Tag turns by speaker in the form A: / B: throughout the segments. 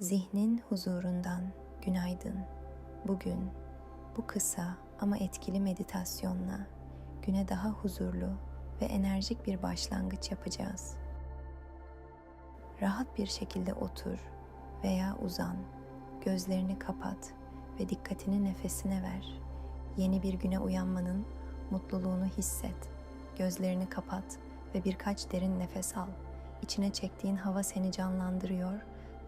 A: Zihnin huzurundan günaydın. Bugün bu kısa ama etkili meditasyonla güne daha huzurlu ve enerjik bir başlangıç yapacağız. Rahat bir şekilde otur veya uzan. Gözlerini kapat ve dikkatini nefesine ver. Yeni bir güne uyanmanın mutluluğunu hisset. Gözlerini kapat ve birkaç derin nefes al. İçine çektiğin hava seni canlandırıyor,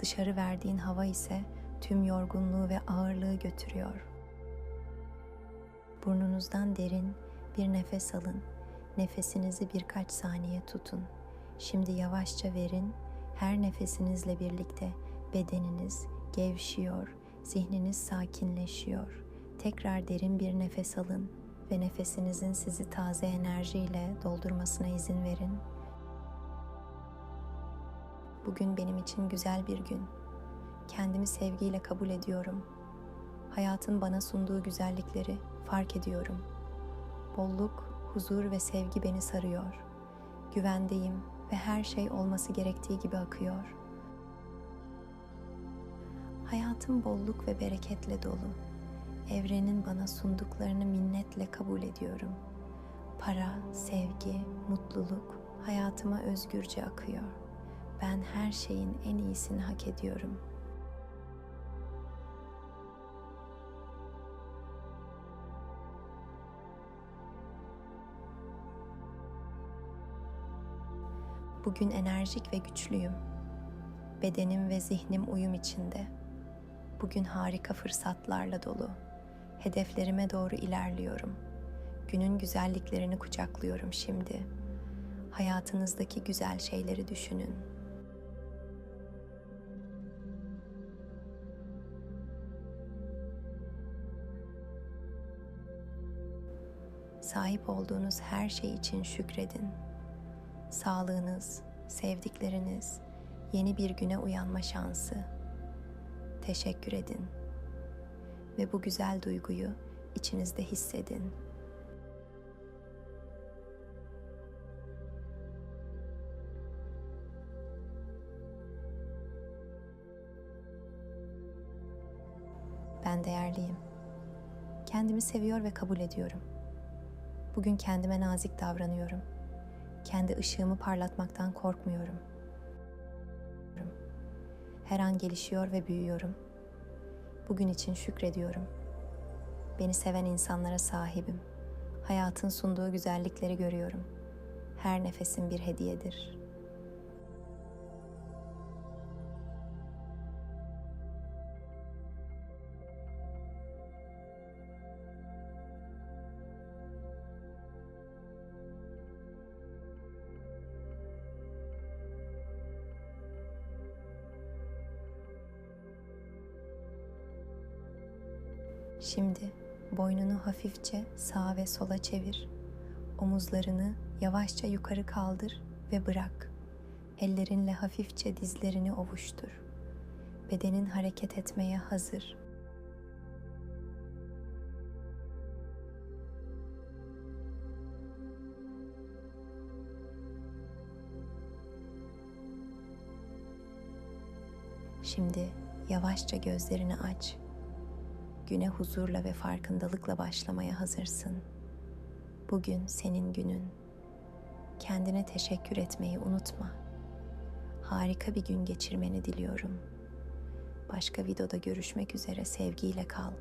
A: dışarı verdiğin hava ise tüm yorgunluğu ve ağırlığı götürüyor. Burnunuzdan derin bir nefes alın. Nefesinizi birkaç saniye tutun. Şimdi yavaşça verin. Her nefesinizle birlikte bedeniniz gevşiyor, zihniniz sakinleşiyor. Tekrar derin bir nefes alın ve nefesinizin sizi taze enerjiyle doldurmasına izin verin. Bugün benim için güzel bir gün. Kendimi sevgiyle kabul ediyorum. Hayatın bana sunduğu güzellikleri fark ediyorum. Bolluk, huzur ve sevgi beni sarıyor. Güvendeyim ve her şey olması gerektiği gibi akıyor. Hayatım bolluk ve bereketle dolu. Evrenin bana sunduklarını minnetle kabul ediyorum. Para, sevgi, mutluluk hayatıma özgürce akıyor. Ben her şeyin en iyisini hak ediyorum. Bugün enerjik ve güçlüyüm. Bedenim ve zihnim uyum içinde. Bugün harika fırsatlarla dolu. Hedeflerime doğru ilerliyorum. Günün güzelliklerini kucaklıyorum şimdi. Hayatınızdaki güzel şeyleri düşünün. Sahip olduğunuz her şey için şükredin. Sağlığınız, sevdikleriniz, yeni bir güne uyanma şansı. Teşekkür edin. Ve bu güzel duyguyu içinizde hissedin. Ben değerliyim. Kendimi seviyor ve kabul ediyorum. Bugün kendime nazik davranıyorum. Kendi ışığımı parlatmaktan korkmuyorum. Her an gelişiyor ve büyüyorum. Bugün için şükrediyorum. Beni seven insanlara sahibim. Hayatın sunduğu güzellikleri görüyorum. Her nefesim bir hediyedir. Şimdi boynunu hafifçe sağa ve sola çevir. Omuzlarını yavaşça yukarı kaldır ve bırak. Ellerinle hafifçe dizlerini ovuştur. Bedenin hareket etmeye hazır. Şimdi yavaşça gözlerini aç güne huzurla ve farkındalıkla başlamaya hazırsın. Bugün senin günün. Kendine teşekkür etmeyi unutma. Harika bir gün geçirmeni diliyorum. Başka videoda görüşmek üzere sevgiyle kal.